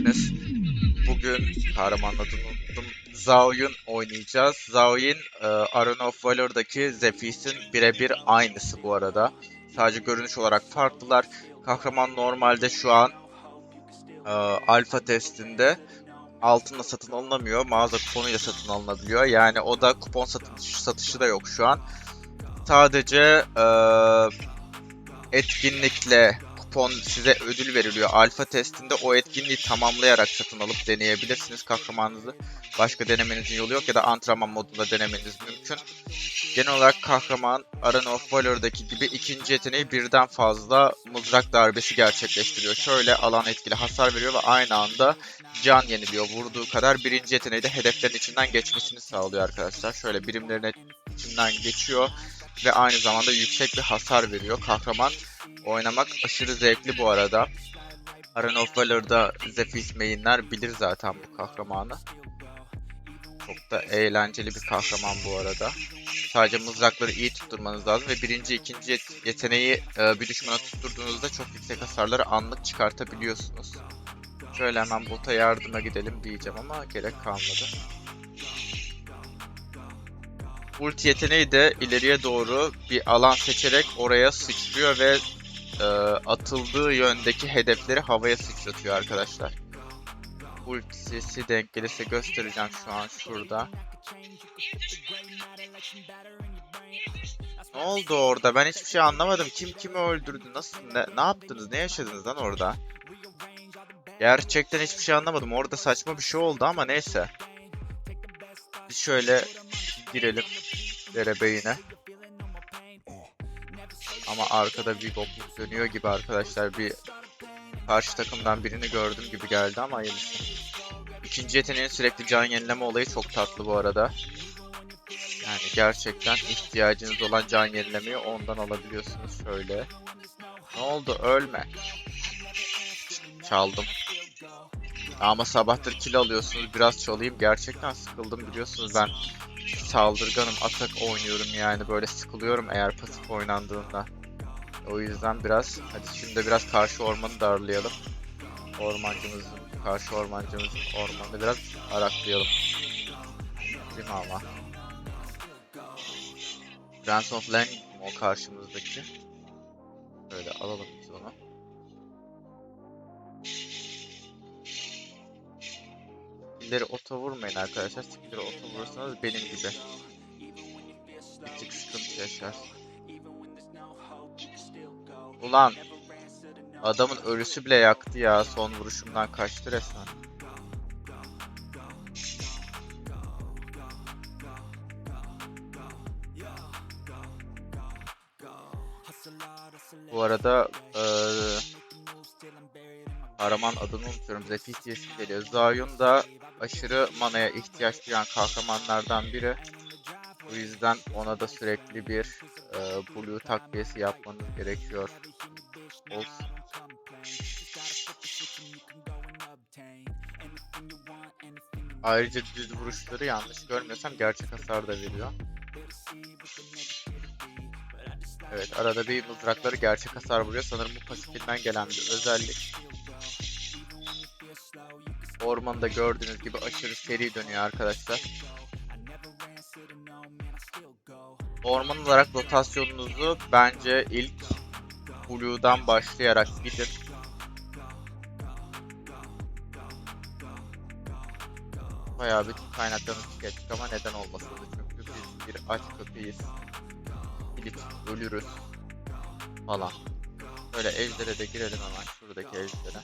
geldiniz. Bugün kahramanın adını oynayacağız. Zaoyun e, Arena of Valor'daki Zephys'in birebir aynısı bu arada. Sadece görünüş olarak farklılar. Kahraman normalde şu an e, alfa testinde altınla satın alınamıyor. Mağaza kuponuyla satın alınabiliyor. Yani o da kupon satışı, satışı da yok şu an. Sadece e, etkinlikle kupon size ödül veriliyor. Alfa testinde o etkinliği tamamlayarak satın alıp deneyebilirsiniz kahramanınızı. Başka denemenizin yolu yok ya da antrenman modunda denemeniz mümkün. Genel olarak kahraman Arena of Valor'daki gibi ikinci yeteneği birden fazla mızrak darbesi gerçekleştiriyor. Şöyle alan etkili hasar veriyor ve aynı anda can yeniliyor. Vurduğu kadar birinci yeteneği de hedeflerin içinden geçmesini sağlıyor arkadaşlar. Şöyle birimlerin içinden geçiyor ve aynı zamanda yüksek bir hasar veriyor. Kahraman oynamak aşırı zevkli bu arada. Arena of Valor'da Zephys mainler bilir zaten bu kahramanı. Çok da eğlenceli bir kahraman bu arada. Sadece mızrakları iyi tutturmanız lazım ve birinci, ikinci yet- yeteneği e, bir düşmana tutturduğunuzda çok yüksek hasarları anlık çıkartabiliyorsunuz. Şöyle hemen bota yardıma gidelim diyeceğim ama gerek kalmadı. Ulti yeteneği de ileriye doğru bir alan seçerek oraya sıçrıyor ve e, atıldığı yöndeki hedefleri havaya sıçratıyor arkadaşlar. Ultisi denk gelirse göstereceğim şu an şurada. Ne oldu orada? Ben hiçbir şey anlamadım. Kim kimi öldürdü? Nasıl? Ne, ne yaptınız? Ne yaşadınız lan orada? Gerçekten hiçbir şey anlamadım. Orada saçma bir şey oldu ama neyse. Biz şöyle girelim derebeyine. Ama arkada bir bokluk dönüyor gibi arkadaşlar. Bir karşı takımdan birini gördüm gibi geldi ama hayırlısı. İkinci yeteneğin sürekli can yenileme olayı çok tatlı bu arada. Yani gerçekten ihtiyacınız olan can yenilemeyi ondan alabiliyorsunuz şöyle. Ne oldu? Ölme. Çaldım. Ama sabahtır kill alıyorsunuz. Biraz çalayım. Gerçekten sıkıldım biliyorsunuz ben saldırganım. Atak oynuyorum yani. Böyle sıkılıyorum eğer pasif oynandığında. O yüzden biraz hadi şimdi de biraz karşı ormanı darlayalım. Ormancımızın, karşı ormancımızın ormanını biraz araklayalım. Değil mi ama? Prince of Lang o karşımızdaki. Böyle alalım biz onu. Skill'leri oto vurmayın arkadaşlar. Skill'leri oto vurursanız benim gibi. Bir sıkıntı yaşarsın. Ulan adamın ölüsü bile yaktı ya. Son vuruşumdan kaçtı resmen. Bu arada eee kahraman adını unutuyorum. Zephys diye isim geliyor. Zayun da aşırı manaya ihtiyaç duyan kahramanlardan biri. Bu yüzden ona da sürekli bir eee blue takviyesi yapmanız gerekiyor. Olsun. Ayrıca düz vuruşları yanlış görmüyorsam gerçek hasar da veriyor. Evet arada bir mızrakları gerçek hasar vuruyor. Sanırım bu pasifinden gelen bir özellik. Ormanda gördüğünüz gibi aşırı seri dönüyor arkadaşlar. Orman olarak rotasyonunuzu bence ilk Blue'dan başlayarak gidin. Bayağı bir kaynaklarını tükettik ama neden olmasın çünkü biz bir aç köpeğiz. Gidip ölürüz falan. Böyle ejdere de girelim hemen şuradaki ejdere.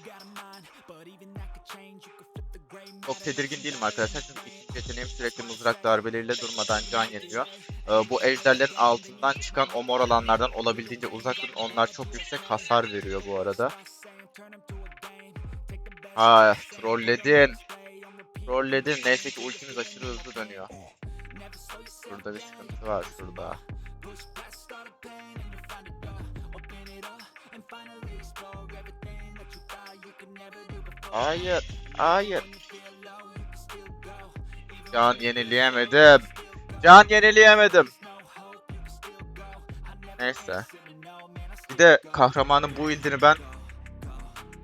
Çok tedirgin değilim arkadaşlar çünkü ikinci yeteneğim sürekli mızrak darbeleriyle durmadan can yeniliyor. Ee, bu ejderlerin altından çıkan o mor alanlardan olabildiğince uzak durun. Onlar çok yüksek hasar veriyor bu arada. Ha trolledin. Trolledin. Neyse ki ultimiz aşırı hızlı dönüyor. Şurada bir sıkıntı var şurada. Hayır. Hayır. Can yenileyemedim. Can yenileyemedim. Neyse. Bir de kahramanın bu ildini ben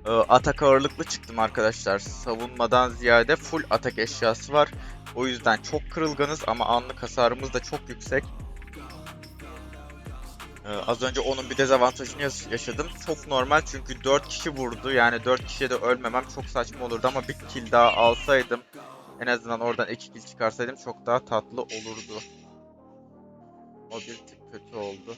Ee, atak ağırlıklı çıktım arkadaşlar. Savunmadan ziyade full atak eşyası var. O yüzden çok kırılganız ama anlık hasarımız da çok yüksek. Ee, az önce onun bir dezavantajını yaş- yaşadım. Çok normal çünkü 4 kişi vurdu. Yani 4 kişiye de ölmemem çok saçma olurdu ama bir kill daha alsaydım en azından oradan 2 kill çıkarsaydım çok daha tatlı olurdu. O bir tık kötü oldu.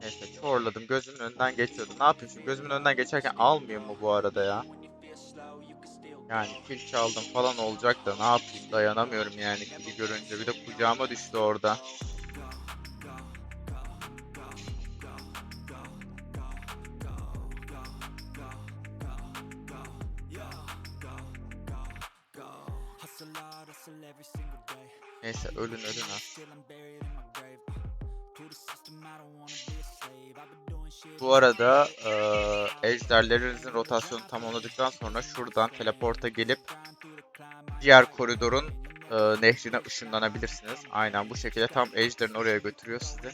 Neyse çorladım. Gözümün önünden geçiyordu. Ne yapayım şimdi? Gözümün önünden geçerken almıyor mu bu arada ya? Yani kill çaldım falan olacak da ne yapayım dayanamıyorum yani kill'i görünce. Bir de kucağıma düştü orada. Neyse ölün ölün ha. Bu arada eee ejderlerinizin rotasyonu tamamladıktan sonra şuradan teleporta gelip diğer koridorun eee, nehrine ışınlanabilirsiniz. Aynen bu şekilde tam ejderin oraya götürüyor sizi.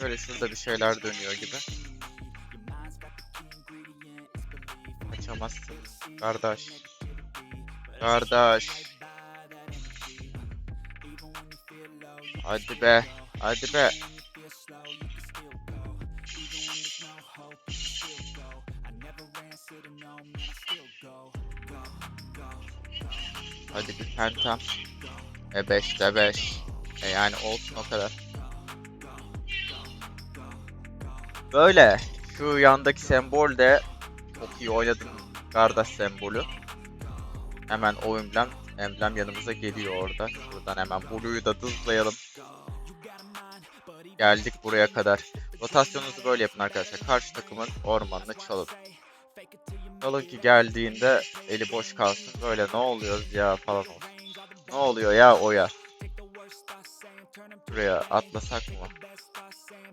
Böyle şurada bir şeyler dönüyor gibi. Kaçamazsın. Kardeş. Kardeş. Hadi be. Hadi be. Hadi bir pentam. E 5 de 5. E yani olsun o kadar. Böyle. Şu yandaki sembol de çok iyi oynadım. Kardeş sembolü. Hemen o emblem, emblem yanımıza geliyor orada. Şuradan hemen Blue'yu da hızlayalım. Geldik buraya kadar. Rotasyonunuzu böyle yapın arkadaşlar. Karşı takımın ormanını çalın. Çalın ki geldiğinde eli boş kalsın. Böyle ne oluyoruz ya falan olsun. Ne oluyor ya o ya? Buraya atlasak mı?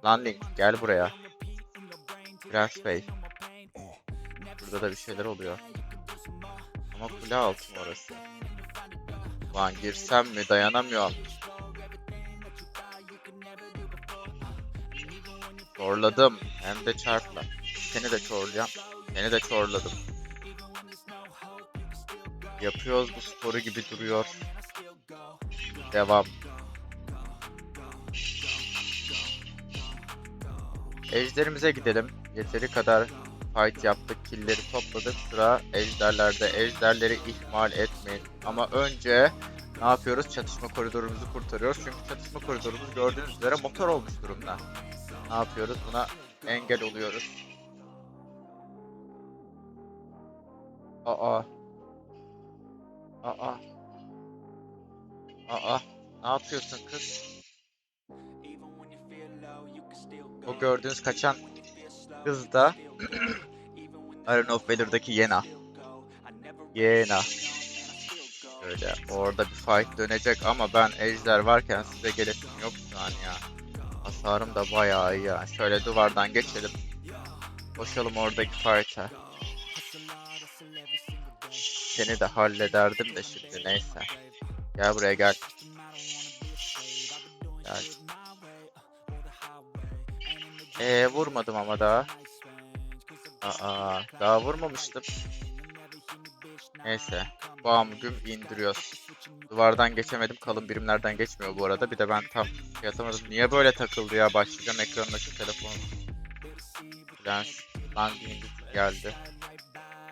Lan Link gel buraya. Prens Bey. Burada da bir şeyler oluyor. Ama kule altı mı orası? Lan girsem mi dayanamıyorum. Çorladım. Hem de çarpla. Seni de çorlayacağım. Seni de çorladım. Yapıyoruz bu sporu gibi duruyor. Devam. Ejderimize gidelim. Yeteri kadar fight yaptık, killleri topladık. Sıra ejderlerde. Ejderleri ihmal etmeyin. Ama önce ne yapıyoruz? Çatışma koridorumuzu kurtarıyoruz. Çünkü çatışma koridorumuz gördüğünüz üzere motor olmuş durumda. Ne yapıyoruz? Buna engel oluyoruz. Aa. Aa. Aa. Ne yapıyorsun kız? O gördüğünüz kaçan kız da Iron of Valor'daki Yena. Yena. Öyle orada bir fight dönecek ama ben ejder varken size gelesim yok şu an ya. Hasarım da bayağı iyi ya. Şöyle duvardan geçelim. Koşalım oradaki fight'a. Seni de hallederdim de şimdi neyse. Gel buraya gel. Gel. Ee vurmadım ama daha. Aa daha vurmamıştım. Neyse. Bam güm indiriyoruz. Duvardan geçemedim. Kalın birimlerden geçmiyor bu arada. Bir de ben tam şey atamadım. Niye böyle takıldı ya? Başlayacağım ekranına şu telefonu. Lens. Langling geldi.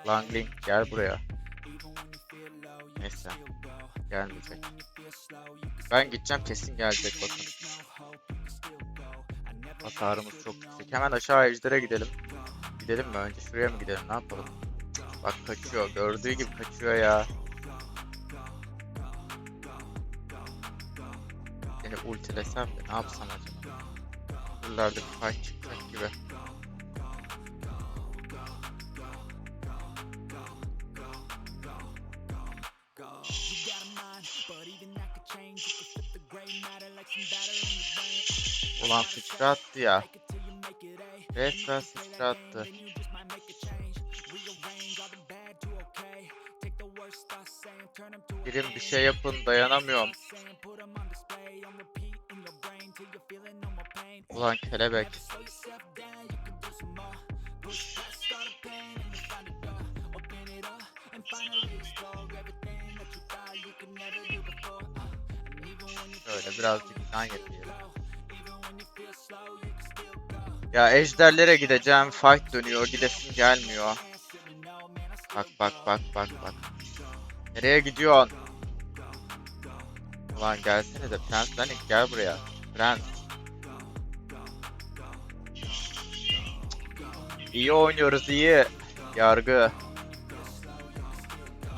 Langling gel buraya. Neyse. Gelmeyecek. Ben gideceğim kesin gelecek bakın. Hasarımız çok yüksek. Hemen aşağı ejdere gidelim. Gidelim mi önce? Şuraya mı gidelim? Ne yapalım? Bak kaçıyor. Gördüğü gibi kaçıyor ya. Seni ultilesem de ne yapsam acaba? Buralarda bir fight çıkacak gibi. Ulan sıçrattı ya. Resmen sıçrattı. Birim bir şey yapın dayanamıyorum. Ulan kelebek. Şöyle birazcık can yapayım. Ya ejderlere gideceğim. Fight dönüyor. Gidesim gelmiyor. Bak bak bak bak bak. Nereye gidiyorsun? Ulan gelsene de Prens Lanik gel buraya. Prens. İyi oynuyoruz iyi. Yargı.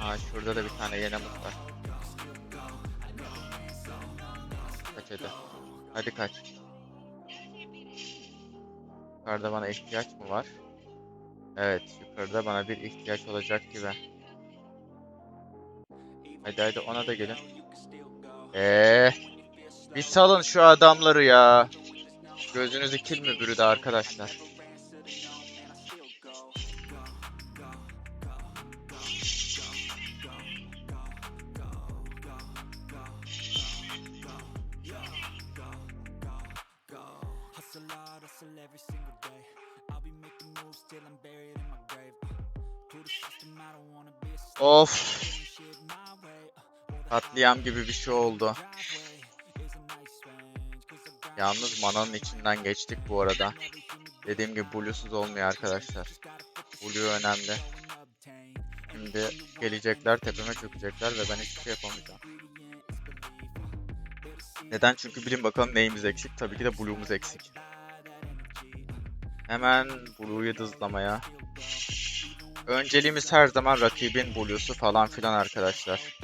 Aa şurada da bir tane yenemiz var. Kaç hadi. Hadi kaç. Yukarıda bana ihtiyaç mı var? Evet, yukarıda bana bir ihtiyaç olacak gibi. Hadi hadi ona da gelin. Eee, bir salın şu adamları ya. Gözünüzü kil mi bürüdü arkadaşlar? Hustle Of, the katliam gibi bir şey oldu. Yalnız mananın içinden geçtik bu arada. Dediğim gibi bluesuz olmuyor arkadaşlar. Blue önemli. Şimdi gelecekler tepeme çökecekler ve ben hiçbir şey yapamayacağım. Neden? Çünkü bilin bakalım neyimiz eksik. Tabii ki de Blue'umuz eksik. Hemen Blue'yu dızlamaya. Önceliğimiz her zaman rakibin Blue'su falan filan arkadaşlar.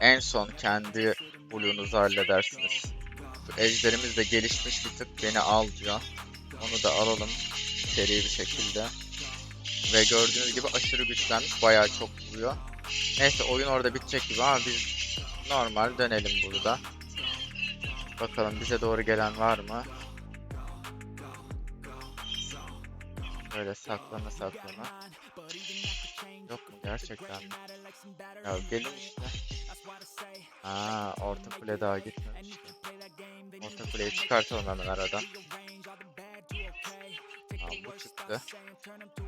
En son kendi Blue'nuzu halledersiniz. Ejderimiz de gelişmiş bir tık beni al. Onu da alalım seri bir şekilde. Ve gördüğünüz gibi aşırı güçlenmiş. Bayağı çok vuruyor. Neyse oyun orada bitecek gibi ama biz normal dönelim burada. Bakalım bize doğru gelen var mı? Böyle saklana saklana. Yok mu gerçekten? Ya gelin işte. Aa orta kule daha gitmemiş. Orta kuleyi çıkartalım hemen aradan. Tamam bu çıktı.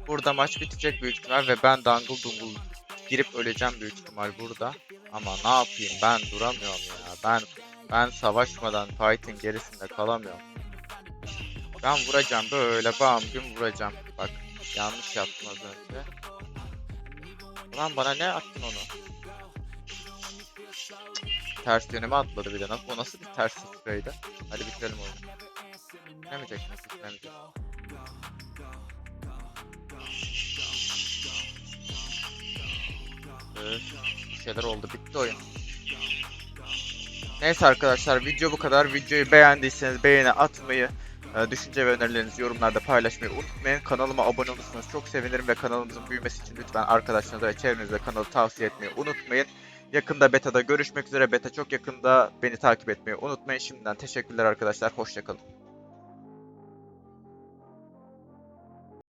Burada maç bitecek büyük ihtimal ve ben dangle dungle girip öleceğim büyük ihtimal burada. Ama ne yapayım ben duramıyorum ya. Ben ben savaşmadan fight'in gerisinde kalamıyorum. Ben vuracağım böyle bam gün vuracağım. Bak yanlış yaptım az önce. Ulan bana ne attın onu? Ters yönüme atladı bir de. Nasıl, o nasıl bir ters sıçraydı? Hadi bitirelim oyunu. Bitiremeyecek mi? Bitiremeyecek. Bir şeyler oldu. Bitti oyun. Neyse arkadaşlar video bu kadar. Videoyu beğendiyseniz beğeni atmayı, düşünce ve önerilerinizi yorumlarda paylaşmayı unutmayın. Kanalıma abone olursanız çok sevinirim ve kanalımızın büyümesi için lütfen arkadaşlarınıza ve çevrenizde kanalı tavsiye etmeyi unutmayın. Yakında beta'da görüşmek üzere. Beta çok yakında beni takip etmeyi unutmayın. Şimdiden teşekkürler arkadaşlar. Hoşçakalın.